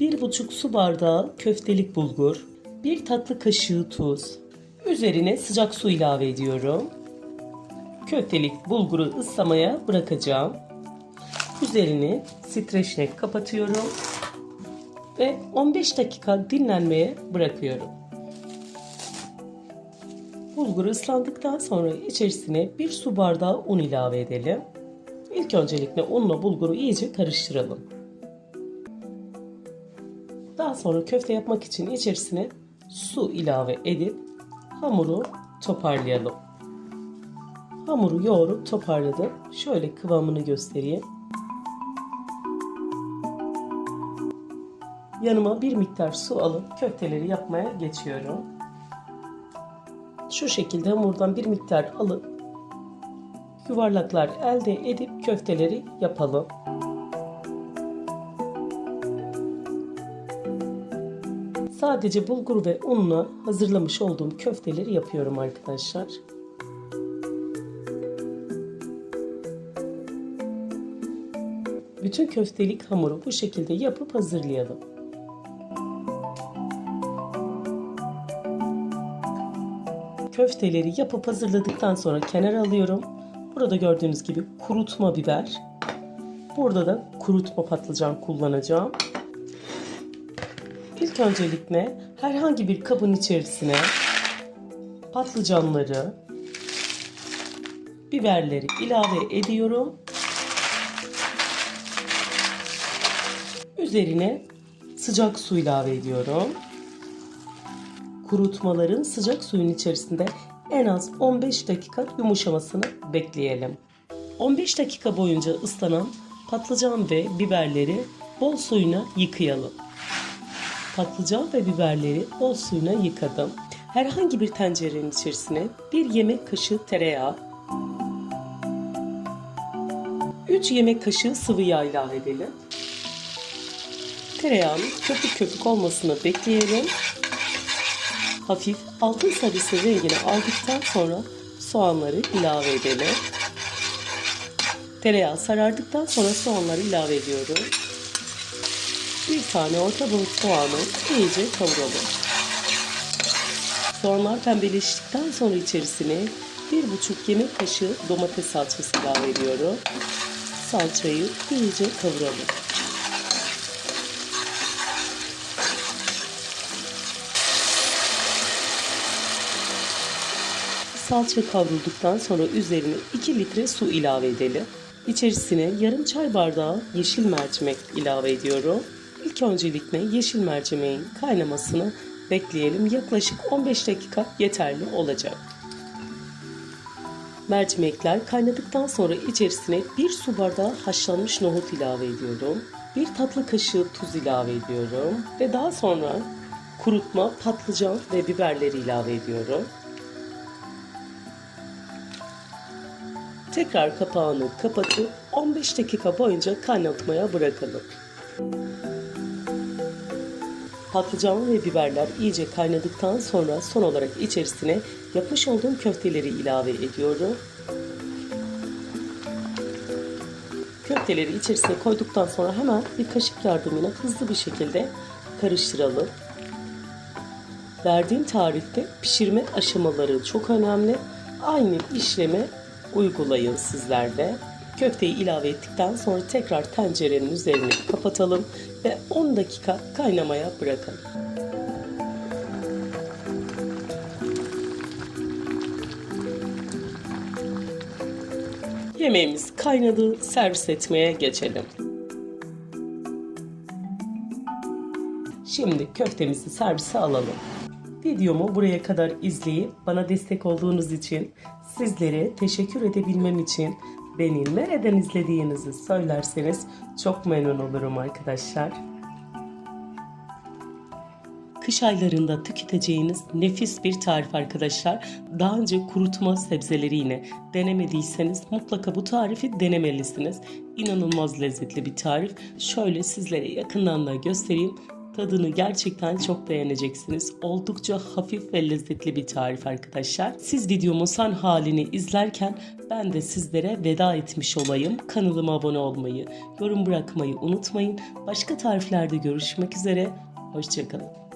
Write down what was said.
1,5 su bardağı köftelik bulgur, 1 tatlı kaşığı tuz, üzerine sıcak su ilave ediyorum. Köftelik bulguru ıslamaya bırakacağım. Üzerini streçle kapatıyorum ve 15 dakika dinlenmeye bırakıyorum. Bulgur ıslandıktan sonra içerisine bir su bardağı un ilave edelim. İlk öncelikle unla bulguru iyice karıştıralım. Daha sonra köfte yapmak için içerisine su ilave edip hamuru toparlayalım. Hamuru yoğurup toparladım. Şöyle kıvamını göstereyim. Yanıma bir miktar su alıp köfteleri yapmaya geçiyorum. Şu şekilde hamurdan bir miktar alıp yuvarlaklar elde edip köfteleri yapalım. Sadece bulgur ve unla hazırlamış olduğum köfteleri yapıyorum arkadaşlar. Bütün köftelik hamuru bu şekilde yapıp hazırlayalım. Köfteleri yapıp hazırladıktan sonra kenara alıyorum. Burada gördüğünüz gibi kurutma biber. Burada da kurutma patlıcan kullanacağım. İlk öncelikle herhangi bir kabın içerisine patlıcanları, biberleri ilave ediyorum. Üzerine sıcak su ilave ediyorum. Kurutmaların sıcak suyun içerisinde en az 15 dakika yumuşamasını bekleyelim. 15 dakika boyunca ıslanan patlıcan ve biberleri bol suyuna yıkayalım. Patlıcan ve biberleri bol suyuna yıkadım. Herhangi bir tencerenin içerisine bir yemek kaşığı tereyağı, 3 yemek kaşığı sıvı yağ ilave edelim. Tereyağının köpük köpük olmasını bekleyelim. Hafif altın sarısı rengini aldıktan sonra soğanları ilave edelim. Tereyağı sarardıktan sonra soğanları ilave ediyorum. Bir tane orta boy soğanı iyice kavuralım. Soğanlar pembeleştikten sonra içerisine bir buçuk yemek kaşığı domates salçası ilave ediyorum. Salçayı iyice kavuralım. Salça kavrulduktan sonra üzerine 2 litre su ilave edelim. İçerisine yarım çay bardağı yeşil mercimek ilave ediyorum. İlk öncelikle yeşil mercimeğin kaynamasını bekleyelim. Yaklaşık 15 dakika yeterli olacak. Mercimekler kaynadıktan sonra içerisine bir su bardağı haşlanmış nohut ilave ediyorum. Bir tatlı kaşığı tuz ilave ediyorum. Ve daha sonra kurutma patlıcan ve biberleri ilave ediyorum. Tekrar kapağını kapatıp 15 dakika boyunca kaynatmaya bırakalım. Patlıcan ve biberler iyice kaynadıktan sonra son olarak içerisine yapmış olduğum köfteleri ilave ediyorum. Köfteleri içerisine koyduktan sonra hemen bir kaşık yardımıyla hızlı bir şekilde karıştıralım. Verdiğim tarifte pişirme aşamaları çok önemli. Aynı işlemi uygulayın sizler de. Köfteyi ilave ettikten sonra tekrar tencerenin üzerini kapatalım ve 10 dakika kaynamaya bırakalım. Yemeğimiz kaynadı, servis etmeye geçelim. Şimdi köftemizi servise alalım. Videomu buraya kadar izleyip bana destek olduğunuz için sizlere teşekkür edebilmem için beni nereden izlediğinizi söylerseniz çok memnun olurum arkadaşlar. Kış aylarında tüketeceğiniz nefis bir tarif arkadaşlar. Daha önce kurutma sebzeleri yine denemediyseniz mutlaka bu tarifi denemelisiniz. İnanılmaz lezzetli bir tarif. Şöyle sizlere yakından da göstereyim. Tadını gerçekten çok beğeneceksiniz. Oldukça hafif ve lezzetli bir tarif arkadaşlar. Siz videomun son halini izlerken ben de sizlere veda etmiş olayım. Kanalıma abone olmayı, yorum bırakmayı unutmayın. Başka tariflerde görüşmek üzere. Hoşçakalın.